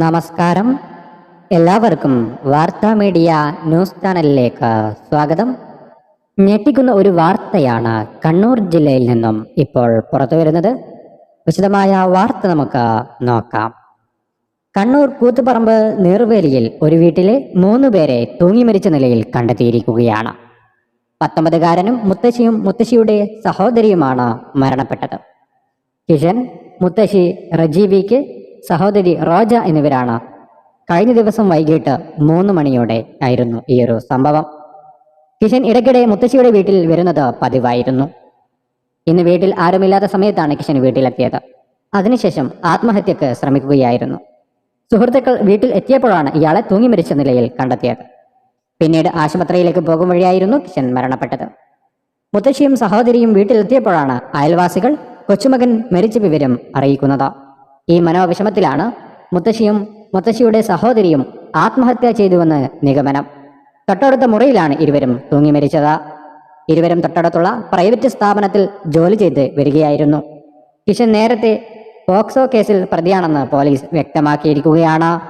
നമസ്കാരം. എല്ലാവർക്കും വാർത്താ മീഡിയ ന്യൂസ് ചാനലിലേക്ക് സ്വാഗതം. ഞെട്ടിക്കുന്ന ഒരു വാർത്തയാണ് കണ്ണൂർ ജില്ലയിൽ നിന്നും ഇപ്പോൾ പുറത്തു വരുന്നത്. വിശദമായ വാർത്ത നമുക്ക് നോക്കാം. കണ്ണൂർ കൂത്തുപറമ്പ് നീർവേലിയിൽ ഒരു വീട്ടിലെ മൂന്ന് പേരെ തൂങ്ങി മരിച്ച നിലയിൽ കണ്ടെത്തിയിരിക്കുകയാണ്. പത്തൊമ്പതുകാരനും മുത്തശ്ശിയും മുത്തശ്ശിയുടെ സഹോദരിയുമാണ് മരണപ്പെട്ടത്. കിഷൻ മുത്തശ്ശി റജീവിക്ക് സഹോദരി റോജ എന്നിവരാണ്. കഴിഞ്ഞ ദിവസം വൈകിട്ട് മൂന്ന് മണിയോടെ ആയിരുന്നു ഈ ഒരു സംഭവം. കിഷൻ ഇടയ്ക്കിടെ മുത്തശ്ശിയുടെ വീട്ടിൽ വരുന്നത് പതിവായിരുന്നു. ഇന്ന് വീട്ടിൽ ആരുമില്ലാത്ത സമയത്താണ് കിഷൻ വീട്ടിലെത്തിയത്. അതിനുശേഷം ആത്മഹത്യക്ക് ശ്രമിക്കുകയായിരുന്നു. സുഹൃത്തുക്കൾ വീട്ടിൽ എത്തിയപ്പോഴാണ് ഇയാളെ തൂങ്ങി മരിച്ച നിലയിൽ കണ്ടെത്തിയത്. പിന്നീട് ആശുപത്രിയിലേക്ക് പോകും വഴിയായിരുന്നു കിഷൻ മരണപ്പെട്ടത്. മുത്തശ്ശിയും സഹോദരിയും വീട്ടിലെത്തിയപ്പോഴാണ് അയൽവാസികൾ കൊച്ചുമകൻ മരിച്ച വിവരം അറിയിക്കുന്നത്. ഈ മനോവിഷമത്തിലാണ് മുത്തശ്ശിയും മുത്തശ്ശിയുടെ സഹോദരിയും ആത്മഹത്യ ചെയ്തുവെന്ന് നിഗമനം. തൊട്ടടുത്ത മുറിയിലാണ് ഇരുവരും തൂങ്ങി മരിച്ചത്. ഇരുവരും തൊട്ടടുത്തുള്ള പ്രൈവറ്റ് സ്ഥാപനത്തിൽ ജോലി ചെയ്ത് വരികയായിരുന്നു. കിഷൻ നേരത്തെ പോക്സോ കേസിൽ പ്രതിയാണെന്ന് പോലീസ് വ്യക്തമാക്കിയിരിക്കുകയാണ്.